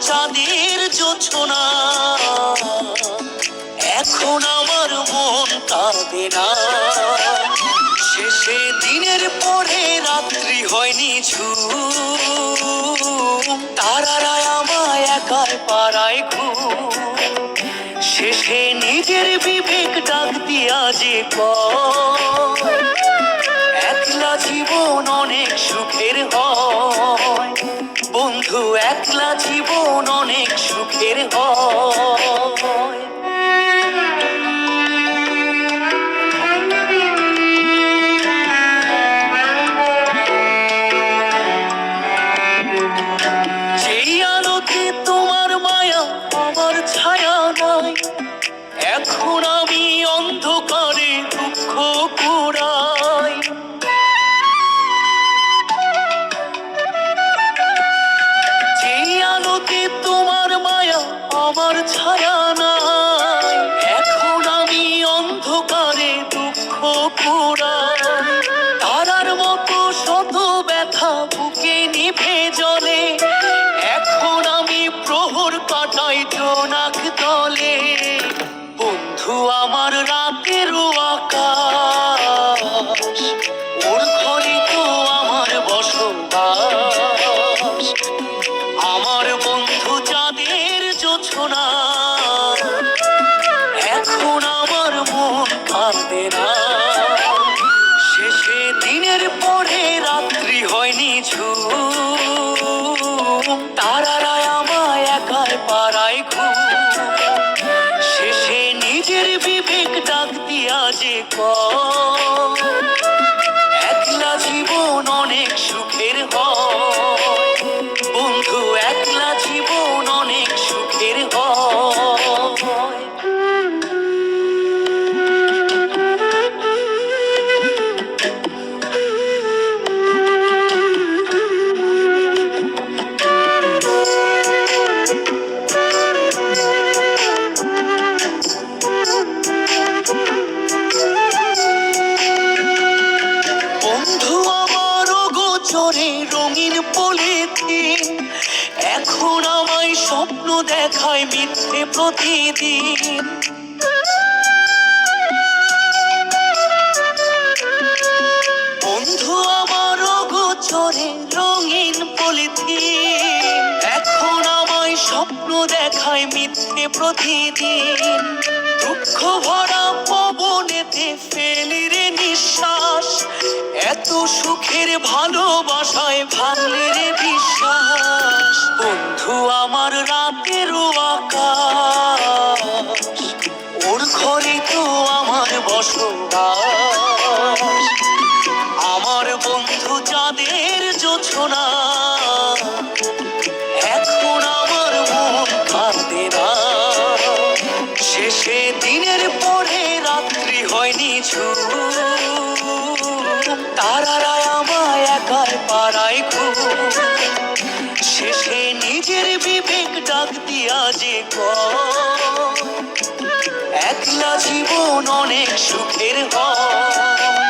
চাঁদের জোছনা। এখন আমার মন কাঁদে না। শেষে দিনের পরে রাত্রি হয়নি ঝুম। তারারা আমায় একার পাড়ায় ঘুম। শেষে নিজের বিবেক ডাক দিয়া যে একলা জীবন অনেক সুখের হয়। বন্ধু একলা জীবন অনেক সুখের হয়। পাড়ায় ঘুম শেষে নিজের বিবেক ডাক দিয়া যে কয়, এখন আমায় স্বপ্ন দেখায় মিথ্যে প্রতিদিন। বন্ধু আমার গোচরে রঙিন পলিথিন। এখন আমায় স্বপ্ন দেখায় মিথ্যে প্রতিদিন। দুঃখ ভরা পবনেতে ফেলি নিঃশ্বাস। এত সুখের ভালোবাসায় ভাঙলে রে বিশ্বাস রাতেরও আকাশ ওর ঘরে তো আমার বসবাস। আমার বন্ধু যাদের জোছনা এখন আমার মন কাঁদে না। শেষে দিনের পরে রাত্রি হয়নি তারারা আমায় একার পাড়ায় ঘুম শেষে নিজের বিবেক ডাক দিয়া যে একলা জীবন অনেক সুখের হয়